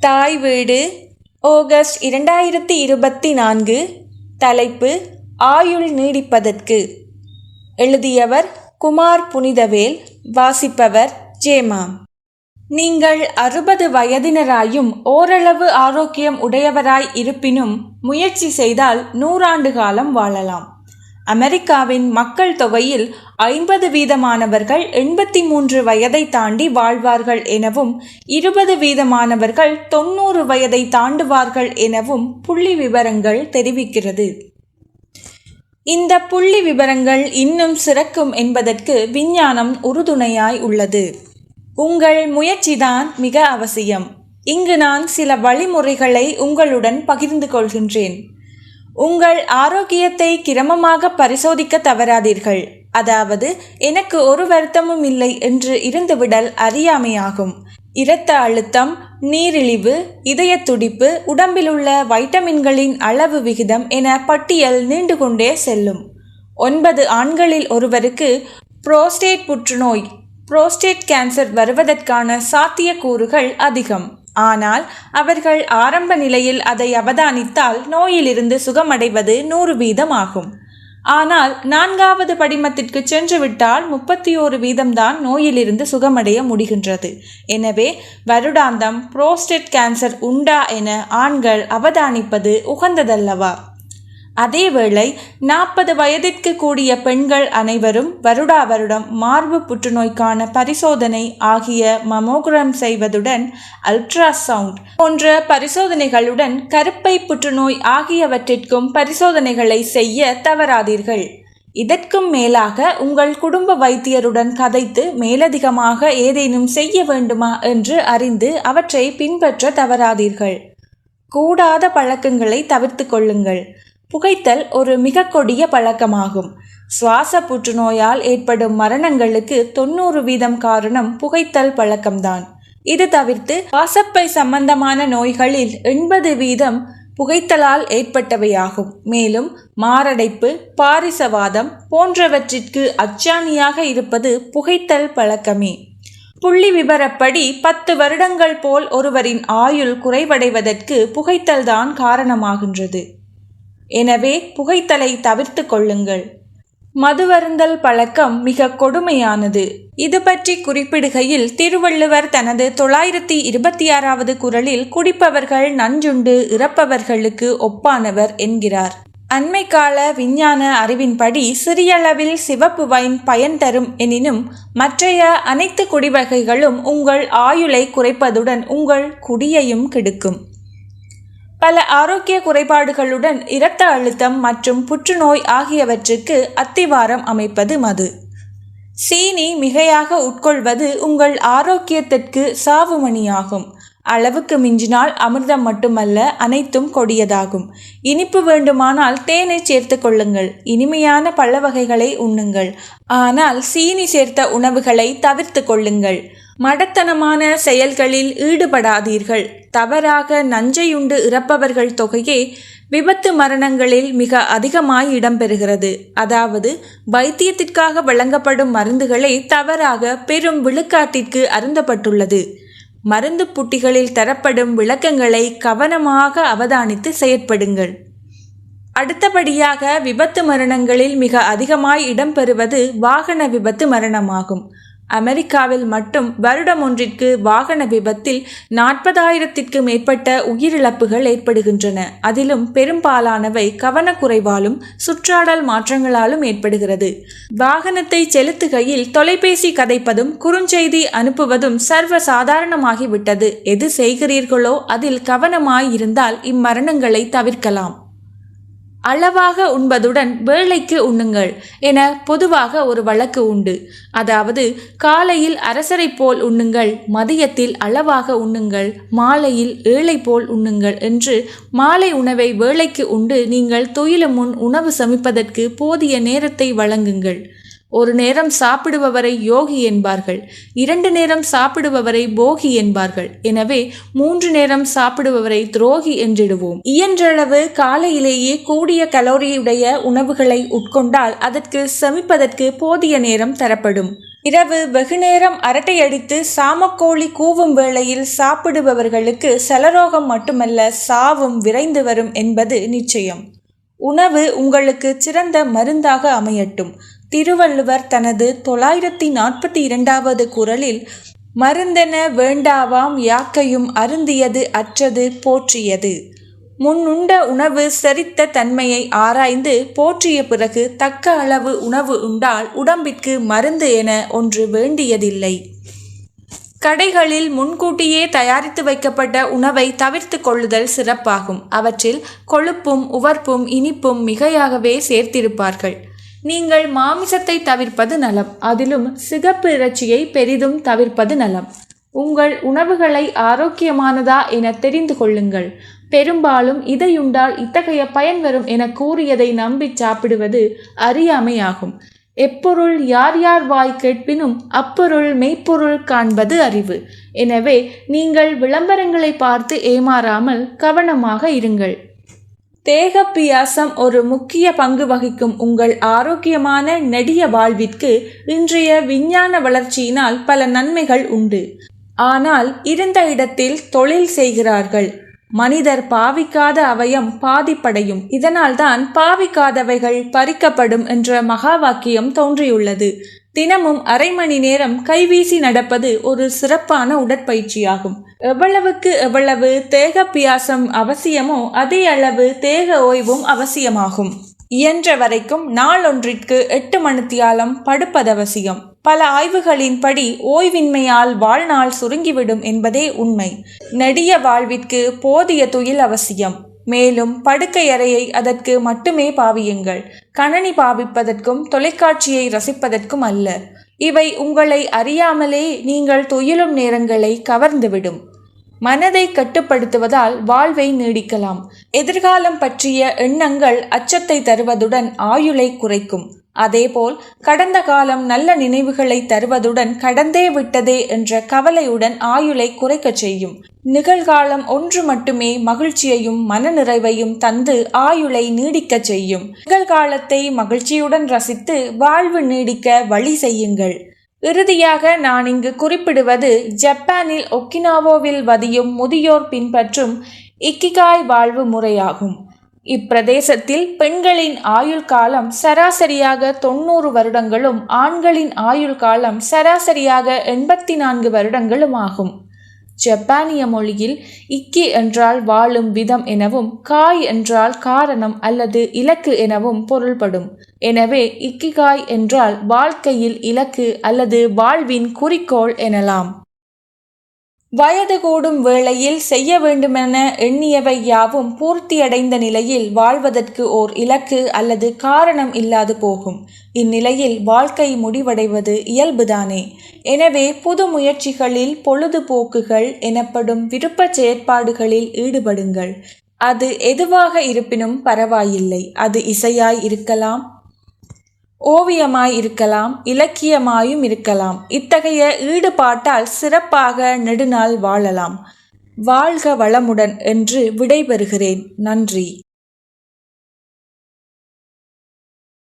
தாய் வீடு ஆகஸ்ட் இரண்டாயிரத்தி இருபத்தி நான்கு தலைப்பு ஆயுள் நீடிப்பதற்கு. எழுதியவர் குமார் புனிதவேல் வாசிப்பவர் ஜேமாம் நீங்கள் அறுபது வயதினராயும் ஓரளவு ஆரோக்கியம் உடையவராய் இருப்பினும் முயற்சி செய்தால் நூறாண்டு காலம் வாழலாம். அமெரிக்காவின் மக்கள் தொகையில் ஐம்பது வீதமானவர்கள் எண்பத்தி மூன்று வயதை தாண்டி வாழ்வார்கள் எனவும் இருபது வீதமானவர்கள் தொண்ணூறு வயதை தாண்டுவார்கள் எனவும் புள்ளி விவரங்கள் தெரிவிக்கிறது. இந்த புள்ளி விவரங்கள் இன்னும் சிறக்கும் என்பதற்கு விஞ்ஞானம் உறுதுணையாய் உள்ளது. உங்கள் முயற்சிதான் மிக அவசியம். இங்கு நான் சில வழிமுறைகளை உங்களுடன் பகிர்ந்து கொள்கின்றேன். உங்கள் ஆரோக்கியத்தை கிரமமாக பரிசோதிக்க தவறாதீர்கள். அதாவது எனக்கு ஒரு வருத்தமும் இல்லை என்று இருந்துவிடல் அறியாமையாகும். இரத்த அழுத்தம் நீரிழிவு இதய துடிப்பு உடம்பிலுள்ள வைட்டமின்களின் அளவு விகிதம் என பட்டியல் நீண்டு கொண்டே செல்லும். ஒன்பது ஆண்களில் ஒருவருக்கு புரோஸ்டேட் புற்றுநோய் புரோஸ்டேட் கேன்சர் வருவதற்கான சாத்தியக்கூறுகள் அதிகம். ஆனால் அவர்கள் ஆரம்ப நிலையில் அதை அவதானித்தால் நோயிலிருந்து சுகமடைவது நூறு வீதம் ஆகும் ஆனால் நான்காவது படிமத்திற்கு சென்றுவிட்டால் முப்பத்தி ஓரு வீதம்தான் நோயிலிருந்து சுகமடைய முடிகின்றது. எனவே வருடாந்தம் புரோஸ்டேட் கேன்சர் உண்டா என ஆண்கள் அவதானிப்பது உகந்ததல்லவா? அதேவேளை நாற்பது வயதிற்கு கூடிய பெண்கள் அனைவரும் வருடா வருடம் மார்பு புற்றுநோய்க்கான பரிசோதனை ஆகிய மமோகிராம் செய்வதுடன் அல்ட்ராசவுண்ட் போன்ற பரிசோதனைகளுடன் கருப்பை புற்றுநோய் ஆகியவற்றிற்கும் பரிசோதனைகளை செய்ய தவறாதீர்கள். இதற்கும் மேலாக உங்கள் குடும்ப வைத்தியருடன் கதைத்து மேலதிகமாக ஏதேனும் செய்ய வேண்டுமா என்று அறிந்து அவற்றை பின்பற்ற தவறாதீர்கள். கூடாத பழக்கங்களை தவிர்த்து கொள்ளுங்கள். புகைத்தல் ஒரு மிக கொடிய பழக்கமாகும். சுவாச புற்றுநோயால் ஏற்படும் மரணங்களுக்கு தொண்ணூறு வீதம் காரணம் புகைத்தல் பழக்கம்தான். இது தவிர்த்து வாசப்பை சம்பந்தமான நோய்களில் எண்பது வீதம் புகைத்தலால் ஏற்பட்டவையாகும். மேலும் மாரடைப்பு பாரிசவாதம் போன்றவற்றிற்கு அச்சாணியாக இருப்பது புகைத்தல் பழக்கமே. புள்ளி விபரப்படி பத்து வருடங்கள் போல் ஒருவரின் ஆயுள் குறைவடைவதற்கு புகைத்தல்தான் காரணமாகின்றது. எனவே புகைத்தலை தவிர்த்து கொள்ளுங்கள். மதுவருந்தல் பழக்கம் மிக கொடுமையானது. இது பற்றி குறிப்பிடுகையில் திருவள்ளுவர் தனது தொள்ளாயிரத்தி இருபத்தி ஆறாவது குரலில் குடிப்பவர்கள் நஞ்சுண்டு இறப்பவர்களுக்கு ஒப்பானவர் என்கிறார். அண்மை கால விஞ்ஞான அறிவின்படி சிறியளவில் சிவப்பு வைன் பயன் தரும் எனினும் மற்றைய அனைத்து குடிவகைகளும் உங்கள் ஆயுளை குறைப்பதுடன் உங்கள் குடியையும் கெடுக்கும். பல ஆரோக்கிய குறைபாடுகளுடன் இரத்த அழுத்தம் மற்றும் புற்றுநோய் ஆகியவற்றுக்கு அத்திவாரம் அமைப்பது மது. சீனி மிகையாக உட்கொள்வது உங்கள் ஆரோக்கியத்திற்கு சாவுமணியாகும். அளவுக்கு மிஞ்சினால் அமிர்தம் மட்டுமல்ல அனைத்தும் கொடியதாகும். இனிப்பு வேண்டுமானால் தேனை சேர்த்து கொள்ளுங்கள். இனிமையான பழ வகைகளை உண்ணுங்கள். ஆனால் சீனி சேர்த்த உணவுகளை தவிர்த்து கொள்ளுங்கள். மடத்தனமான செயல்களில் ஈடுபடாதீர்கள். தவறாக நஞ்சையுண்டு இறப்பவர்கள் தொகையே விபத்து மரணங்களில் மிக அதிகமாய் இடம்பெறுகிறது. அதாவது வைத்தியத்திற்காக வழங்கப்படும் மருந்துகளை தவறாக பெரும் விழுக்காட்டிற்கு அருந்தப்பட்டுள்ளது. மருந்து புட்டிகளில் தரப்படும் விளக்கங்களை கவனமாக அவதானித்து செயற்படுங்கள். அடுத்தபடியாக விபத்து மரணங்களில் மிக அதிகமாய் இடம்பெறுவது வாகன விபத்து மரணமாகும். அமெரிக்காவில் மட்டும் வருடம் ஒன்றிற்கு வாகன விபத்தில் நாற்பதாயிரத்திற்கு மேற்பட்ட உயிரிழப்புகள் ஏற்படுகின்றன. அதிலும் பெரும்பாலானவை கவனக்குறைவாலும் சுற்றாடல் மாற்றங்களாலும் ஏற்படுகிறது. வாகனத்தை செலுத்துகையில் தொலைபேசி கதைப்பதும் குறுஞ்செய்தி அனுப்புவதும் சர்வ சாதாரணமாகிவிட்டது எது செய்கிறீர்களோ அதில் கவனமாய் இருந்தால் இம்மரணங்களை தவிர்க்கலாம். அளவாக உண்பதுடன் வேளைக்கு உண்ணுங்கள் என பொதுவாக ஒரு வழக்கு உண்டு. அதாவது காலையில் அரசரை போல் உண்ணுங்கள் மதியத்தில் அளவாக உண்ணுங்கள் மாலையில் ஏழை போல் உண்ணுங்கள் என்று மாலை உணவை வேளைக்கு உண்டு நீங்கள் துயிலும் முன் உணவு சமைப்பதற்கு போதிய நேரத்தை வழங்குங்கள். ஒரு நேரம் சாப்பிடுபவரை யோகி என்பார்கள் இரண்டு நேரம் சாப்பிடுபவரை போகி என்பார்கள். எனவே மூன்று நேரம் சாப்பிடுபவரை துரோகி என்றிடுவோம். இயன்றளவு காலையிலேயே கூடிய கலோரியுடைய உணவுகளை உட்கொண்டால் அதற்கு சமைப்பதற்கு போதிய நேரம் தரப்படும். இரவு வெகுநேரம் அரட்டையடித்து சாமக்கோழி கூவும் வேளையில் சாப்பிடுபவர்களுக்கு சலரோகம் மட்டுமல்ல சாவும் விரைந்து வரும் என்பது நிச்சயம். உணவு உங்களுக்கு சிறந்த மருந்தாக அமையட்டும். திருவள்ளுவர் தனது தொள்ளாயிரத்தி நாற்பத்தி இரண்டாவது குரலில் மருந்தென வேண்டாவாம் யாக்கையும் அருந்தியது அற்றது போற்றியது. முன்னுண்ட உணவு செரித்த தன்மையை ஆராய்ந்து போற்றிய பிறகு தக்க அளவு உணவு உண்டால் உடம்பிற்கு மருந்து என ஒன்று வேண்டியதில்லை. கடைகளில் முன்கூட்டியே தயாரித்து வைக்கப்பட்ட உணவை தவிர்த்து கொள்ளுதல் சிறப்பாகும். அவற்றில் கொழுப்பும் உவர்ப்பும் இனிப்பும் மிகையாகவே சேர்த்திருப்பார்கள். நீங்கள் மாமிசத்தை தவிர்ப்பது நலம். அதிலும் சிகப்பு இறைச்சியை பெரிதும் தவிர்ப்பது நலம். உங்கள் உணவுகளை ஆரோக்கியமானதா என தெரிந்து கொள்ளுங்கள். பெரும்பாலும் இதையுண்டால் இத்தகைய பயன் வரும் என கூறியதை நம்பி சாப்பிடுவது அறியாமையாகும். எப்பொருள் யார் யார் வாய் கேட்பினும் அப்பொருள் மெய்ப்பொருள் காண்பது அறிவு. எனவே நீங்கள் விளம்பரங்களை பார்த்து ஏமாறாமல் கவனமாக இருங்கள். தேகப்பியாசம் ஒரு முக்கிய பங்கு வகிக்கும் உங்கள் ஆரோக்கியமான நெடிய வாழ்விற்கு இன்றைய விஞ்ஞான வளர்ச்சியினால் பல நன்மைகள் உண்டு. ஆனால் இருந்த இடத்தில் தொழில் செய்கிறார்கள். மனிதர் பாவிக்காத அவயம் பாதிப்படையும். இதனால்தான் பாவிக்காதவைகள் பறிக்கப்படும் என்ற மகா வாக்கியம் தோன்றியுள்ளது. தினமும் அரை மணி நேரம் கைவீசி நடப்பது ஒரு சிறப்பான உடற்பயிற்சியாகும். எவ்வளவுக்கு எவ்வளவு தேகப்பியாசம் அவசியமோ அதே அளவு தேக ஓய்வும் அவசியமாகும். இயன்ற வரைக்கும் நாளொன்றிற்கு எட்டு மணித்தியாலம் படுப்பதவசியம். பல ஆய்வுகளின்படி ஓய்வின்மையால் வாழ்நாள் சுருங்கிவிடும் என்பதே உண்மை. நெடிய வாழ்விற்கு போதிய துயில் அவசியம். மேலும் படுக்கையறையை அதற்கு மட்டுமே பாவியுங்கள். கணனி பாவிப்பதற்கும் தொலைக்காட்சியை ரசிப்பதற்கும் அல்ல. இவை உங்களை அறியாமலே நீங்கள் துயிலும் நேரங்களை கவர்ந்துவிடும். மனதை கட்டுப்படுத்துவதால் வாழ்வை நீடிக்கலாம். எதிர்காலம் பற்றிய எண்ணங்கள் அச்சத்தை தருவதுடன் ஆயுளை குறைக்கும். அதேபோல் கடந்த காலம் நல்ல நினைவுகளை தருவதுடன் கடந்தே விட்டதே என்ற கவலையுடன் ஆயுளை குறைக்கச் செய்யும். நிகழ்காலம் ஒன்று மட்டுமே மகிழ்ச்சியையும் மனநிறைவையும் தந்து ஆயுளை நீடிக்கச் செய்யும். நிகழ்காலத்தை மகிழ்ச்சியுடன் ரசித்து வாழ்வு நீடிக்க வழி செய்யுங்கள். இறுதியாக நான் இங்கு குறிப்பிடுவது ஜப்பானில் ஒக்கினாவோவில் வதியும் முதியோர் பின்பற்றும் இக்கிகாய் வாழ்வு முறையாகும். இப்பிரதேசத்தில் பெண்களின் ஆயுள் காலம் சராசரியாக தொண்ணூறு வருடங்களும் ஆண்களின் ஆயுள் காலம் சராசரியாக எண்பத்தி நான்கு வருடங்களும் ஆகும். ஜப்பானிய மொழியில் இக்கி என்றால் வாழும் விதம் எனவும் காய் என்றால் காரணம் அல்லது இலக்கு எனவும் பொருள்படும். எனவே இக்கிகாய் என்றால் வாழ்க்கையில் இலக்கு அல்லது வாழ்வின் குறிக்கோள் எனலாம். வயது கூடும் வேளையில் செய்ய வேண்டுமென எண்ணியவை யாவும் பூர்த்தியடைந்த நிலையில் வாழ்வதற்கு ஓர் இலக்கு அல்லது காரணம் இல்லாது போகும். இந்நிலையில் வாழ்க்கை முடிவடைவது இயல்புதானே. எனவே புது முயற்சிகளில் பொழுதுபோக்குகள் எனப்படும் விருப்ப செயற்பாடுகளில் ஈடுபடுங்கள். அது எதுவாக இருப்பினும் பரவாயில்லை. அது இசையாய் இருக்கலாம் ஓவியமாய் இருக்கலாம் இலக்கியமாயும் இருக்கலாம். இத்தகைய ஈடுபாட்டால் சிறப்பாக நெடுநாள் வாழலாம். வாழ்க வளமுடன் என்று விடைபெறுகிறேன். நன்றி.